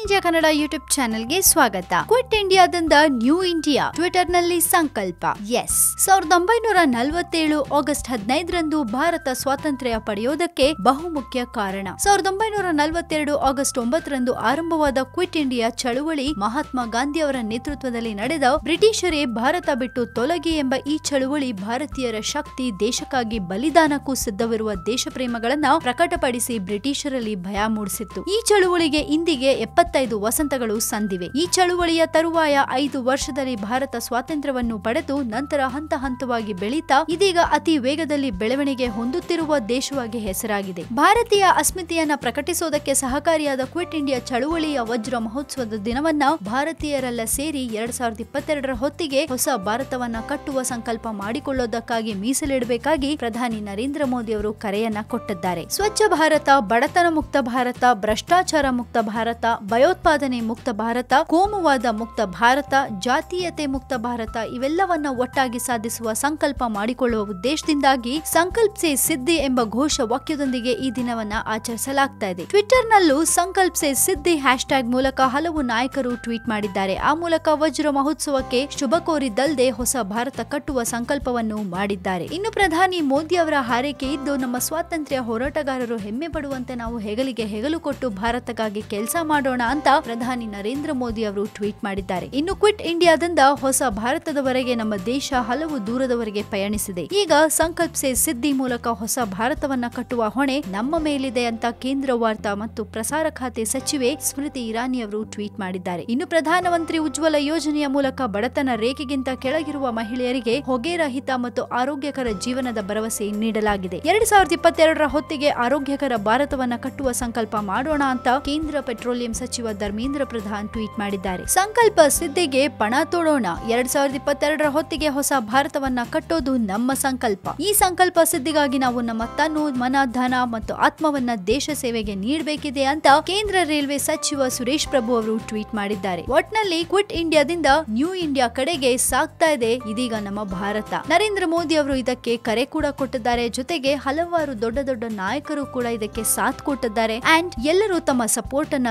India Kannada YouTube ಚಾನೆಲ್ಗೆ ಸ್ವಾಗತ. Quit ಇಂಡಿಯಾದಿಂದ ನ್ಯೂ ಇಂಡಿಯಾ ಟ್ವಿಟರ್ನಲ್ಲಿ ಸಂಕಲ್ಪ. ಎಸ್. ಸಾವಿರದ ಒಂಬೈನೂರ ನಲವತ್ತೇಳು ಆಗಸ್ಟ್ ಹದಿನೈದರಂದು ಭಾರತ ಸ್ವಾತಂತ್ರ್ಯ ಪಡೆಯೋದಕ್ಕೆ ಬಹುಮುಖ್ಯ ಕಾರಣ. ಸಾವಿರದ ಒಂಬೈನೂರ ನಲವತ್ತೆರಡು ಆಗಸ್ಟ್ ಒಂಬತ್ತರಂದು ಆರಂಭವಾದ ಕ್ವಿಟ್ ಇಂಡಿಯಾ ಚಳುವಳಿ ಮಹಾತ್ಮ ಗಾಂಧಿ ಅವರ ನೇತೃತ್ವದಲ್ಲಿ ನಡೆದ ಬ್ರಿಟಿಷರೇ ಭಾರತ ಬಿಟ್ಟು ತೊಲಗಿ ಎಂಬ ಈ ಚಳುವಳಿ ಭಾರತೀಯರ ಶಕ್ತಿ ದೇಶಕ್ಕಾಗಿ ಬಲಿದಾನಕ್ಕೂ ಸಿದ್ಧವಿರುವ ದೇಶಪ್ರೇಮಗಳನ್ನ ಪ್ರಕಟಪಡಿಸಿ ಬ್ರಿಟಿಷರಲ್ಲಿ ಭಯ ಮೂಡಿಸಿತ್ತು. ಈ ಚಳುವಳಿಗೆ ಇಂದಿಗೆ ಎಪ್ಪತ್ತೈದು ವಸಂತಗಳು ಸಂದಿವೆ. ಈ ಚಳುವಳಿಯ ತರುವಾಯ ಐದು ವರ್ಷದಲ್ಲಿ ಭಾರತ ಸ್ವಾತಂತ್ರ್ಯವನ್ನು ಪಡೆದು ನಂತರ ಹಂತ ಹಂತವಾಗಿ ಬೆಳೀತಾ ಇದೀಗ ಅತಿ ವೇಗದಲ್ಲಿ ಬೆಳವಣಿಗೆ ಹೊಂದುತ್ತಿರುವ ದೇಶವಾಗಿ ಹೆಸರಾಗಿದೆ. ಭಾರತೀಯ ಅಸ್ಮಿತೆಯನ್ನ ಪ್ರಕಟಿಸೋದಕ್ಕೆ ಸಹಕಾರಿಯಾದ ಕ್ವಿಟ್ ಇಂಡಿಯಾ ಚಳುವಳಿಯ ವಜ್ರ ಮಹೋತ್ಸವದ ದಿನವನ್ನ ಭಾರತೀಯರೆಲ್ಲ ಸೇರಿ ಎರಡ್ ಸಾವಿರದ ಇಪ್ಪತ್ತೆರಡರ ಹೊತ್ತಿಗೆ ಹೊಸ ಭಾರತವನ್ನ ಕಟ್ಟುವ ಸಂಕಲ್ಪ ಮಾಡಿಕೊಳ್ಳೋದಕ್ಕಾಗಿ ಮೀಸಲಿಡಬೇಕಾಗಿ ಪ್ರಧಾನಿ ನರೇಂದ್ರ ಮೋದಿ ಅವರು ಕರೆಯನ್ನ ಕೊಟ್ಟಿದ್ದಾರೆ. ಸ್ವಚ್ಛ ಭಾರತ, ಬಡತನ ಮುಕ್ತ ಭಾರತ, ಭ್ರಷ್ಟಾಚಾರ ಮುಕ್ತ ಭಾರತ ಭಯೋತ್ಪಾದನೆ ಮುಕ್ತ ಭಾರತ, ಕೋಮುವಾದ ಮುಕ್ತ ಭಾರತ, ಜಾತೀಯತೆ ಮುಕ್ತ ಭಾರತ ಇವೆಲ್ಲವನ್ನ ಒಟ್ಟಾಗಿ ಸಾಧಿಸುವ ಸಂಕಲ್ಪ ಮಾಡಿಕೊಳ್ಳುವ ಉದ್ದೇಶದಿಂದಾಗಿ ಸಂಕಲ್ಪ್ ಸೇ ಸಿದ್ಧಿ ಎಂಬ ಘೋಷ ವಾಕ್ಯದೊಂದಿಗೆ ಈ ದಿನವನ್ನ ಆಚರಿಸಲಾಗ್ತಾ ಇದೆ. ಟ್ವಿಟರ್ ನಲ್ಲೂ ಸಂಕಲ್ಪ್ ಸೇ ಸಿದ್ಧಿ ಹ್ಯಾಶ್ ಟ್ಯಾಗ್ ಮೂಲಕ ಹಲವು ನಾಯಕರು ಟ್ವೀಟ್ ಮಾಡಿದ್ದಾರೆ. ಆ ಮೂಲಕ ವಜ್ರ ಮಹೋತ್ಸವಕ್ಕೆ ಶುಭ ಕೋರಿದ್ದಲ್ಲದೆ ಹೊಸ ಭಾರತ ಕಟ್ಟುವ ಸಂಕಲ್ಪವನ್ನು ಮಾಡಿದ್ದಾರೆ. ಇನ್ನು ಪ್ರಧಾನಿ ಮೋದಿ ಅವರ ಹಾರೈಕೆ ಇದ್ದು, ನಮ್ಮ ಸ್ವಾತಂತ್ರ್ಯ ಹೋರಾಟಗಾರರು ಹೆಮ್ಮೆ ಪಡುವಂತೆ ನಾವು ಹೆಗಲಿಗೆ ಹೆಗಲು ಕೊಟ್ಟು ಭಾರತಕ್ಕಾಗಿ ಕೆಲಸ ಮಾಡೋಣ ಅಂತ ಪ್ರಧಾನಿ ನರೇಂದ್ರ ಮೋದಿ ಅವರು ಟ್ವೀಟ್ ಮಾಡಿದ್ದಾರೆ. ಇನ್ನು ಕ್ವಿಟ್ ಇಂಡಿಯಾದಿಂದ ಹೊಸ ಭಾರತದವರೆಗೆ ನಮ್ಮ ದೇಶ ಹಲವು ದೂರದವರೆಗೆ ಪಯಣಿಸಿದೆ. ಈಗ ಸಂಕಲ್ಪ ಸೇ ಸಿದ್ಧಿ ಮೂಲಕ ಹೊಸ ಭಾರತವನ್ನ ಕಟ್ಟುವ ಹೊಣೆ ನಮ್ಮ ಮೇಲಿದೆ ಅಂತ ಕೇಂದ್ರ ವಾರ್ತಾ ಮತ್ತು ಪ್ರಸಾರ ಖಾತೆ ಸಚಿವೆ ಸ್ಮೃತಿ ಇರಾನಿ ಅವರು ಟ್ವೀಟ್ ಮಾಡಿದ್ದಾರೆ. ಇನ್ನು ಪ್ರಧಾನಮಂತ್ರಿ ಉಜ್ವಲ ಯೋಜನೆಯ ಮೂಲಕ ಬಡತನ ರೇಖೆಗಿಂತ ಕೆಳಗಿರುವ ಮಹಿಳೆಯರಿಗೆ ಹೊಗೆ ರಹಿತ ಮತ್ತು ಆರೋಗ್ಯಕರ ಜೀವನದ ಭರವಸೆ ನೀಡಲಾಗಿದೆ. ಎರಡ್ ಸಾವಿರದ ಇಪ್ಪತ್ತೆರಡರ ಹೊತ್ತಿಗೆ ಆರೋಗ್ಯಕರ ಭಾರತವನ್ನ ಕಟ್ಟುವ ಸಂಕಲ್ಪ ಮಾಡೋಣ ಅಂತ ಕೇಂದ್ರ ಪೆಟ್ರೋಲಿಯಂ ಸಚಿವ ಧರ್ಮೇಂದ್ರ ಪ್ರಧಾನ್ ಟ್ವೀಟ್ ಮಾಡಿದ್ದಾರೆ. ಸಂಕಲ್ಪ ಸಿದ್ಧಿಗೆ ಪಣ ತೋಡೋಣ. ಎರಡ್ ಸಾವಿರದ ಇಪ್ಪತ್ತೆರಡರ ಹೊತ್ತಿಗೆ ಹೊಸ ಭಾರತವನ್ನ ಕಟ್ಟೋದು ನಮ್ಮ ಸಂಕಲ್ಪ. ಈ ಸಂಕಲ್ಪ ಸಿದ್ಧಿಗಾಗಿ ನಾವು ನಮ್ಮ ತನು, ಮನ, ಧನ ಮತ್ತು ಆತ್ಮವನ್ನ ದೇಶ ಸೇವೆಗೆ ನೀಡಬೇಕಿದೆ ಅಂತ ಕೇಂದ್ರ ರೈಲ್ವೆ ಸಚಿವ ಸುರೇಶ್ ಪ್ರಭು ಅವರು ಟ್ವೀಟ್ ಮಾಡಿದ್ದಾರೆ. ಒಟ್ನಲ್ಲಿ ಕ್ವಿಟ್ ಇಂಡಿಯಾದಿಂದ ನ್ಯೂ ಇಂಡಿಯಾ ಕಡೆಗೆ ಸಾಗ್ತಾ ಇದೆ ಇದೀಗ ನಮ್ಮ ಭಾರತ. ನರೇಂದ್ರ ಮೋದಿ ಅವರು ಇದಕ್ಕೆ ಕರೆ ಕೂಡ ಕೊಟ್ಟಿದ್ದಾರೆ. ಜೊತೆಗೆ ಹಲವಾರು ದೊಡ್ಡ ದೊಡ್ಡ ನಾಯಕರು ಕೂಡ ಇದಕ್ಕೆ ಸಾಥ್ ಕೊಟ್ಟಿದ್ದಾರೆ. ಅಂಡ್ ಎಲ್ಲರೂ ತಮ್ಮ ಸಪೋರ್ಟ್ ಅನ್ನ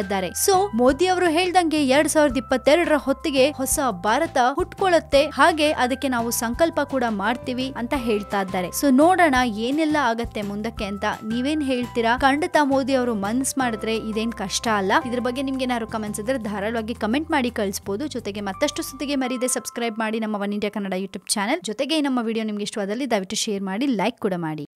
ಇದ್ದಾರೆ. ಸೊ ಮೋದಿ ಅವರು ಹೇಳ್ದಂಗೆ ಎರಡ್ ಸಾವಿರದ ಇಪ್ಪತ್ತೆರಡರ ಹೊತ್ತಿಗೆ ಹೊಸ ಭಾರತ ಹುಟ್ಕೊಳ್ಳುತ್ತೆ. ಹಾಗೆ ಅದಕ್ಕೆ ನಾವು ಸಂಕಲ್ಪ ಕೂಡ ಮಾಡ್ತೀವಿ ಅಂತ ಹೇಳ್ತಾ ಇದ್ದಾರೆ. ಸೊ ನೋಡೋಣ ಏನೆಲ್ಲ ಆಗತ್ತೆ ಮುಂದಕ್ಕೆ ಅಂತ ನೀವೇನ್ ಹೇಳ್ತೀರಾ? ಖಂಡಿತ ಮೋದಿ ಅವರು ಮನ್ಸ್ ಮಾಡಿದ್ರೆ ಇದೇನ್ ಕಷ್ಟ ಅಲ್ಲ. ಇದ್ರ ಬಗ್ಗೆ ನಿಮ್ಗೆ ಏನಾದ್ರು ಕಮೆಂಟ್ಸ್ ಇದ್ರೆ ಧಾರಾಳವಾಗಿ ಕಮೆಂಟ್ ಮಾಡಿ ಕಳಿಸಬಹುದು ಜೊತೆಗೆ ಮತ್ತಷ್ಟು ಸುದ್ದಿಗೆ ಮರೀದೆ ಸಬ್ಸ್ಕ್ರೈಬ್ ಮಾಡಿ ನಮ್ಮ One India Kannada YouTube channel ಜೊತೆಗೆ ನಮ್ಮ ವಿಡಿಯೋ ನಿಮ್ಗೆ ಇಷ್ಟವಾದಲ್ಲಿ ದಯವಿಟ್ಟು ಶೇರ್ ಮಾಡಿ ಲೈಕ್ ಕೂಡ ಮಾಡಿ.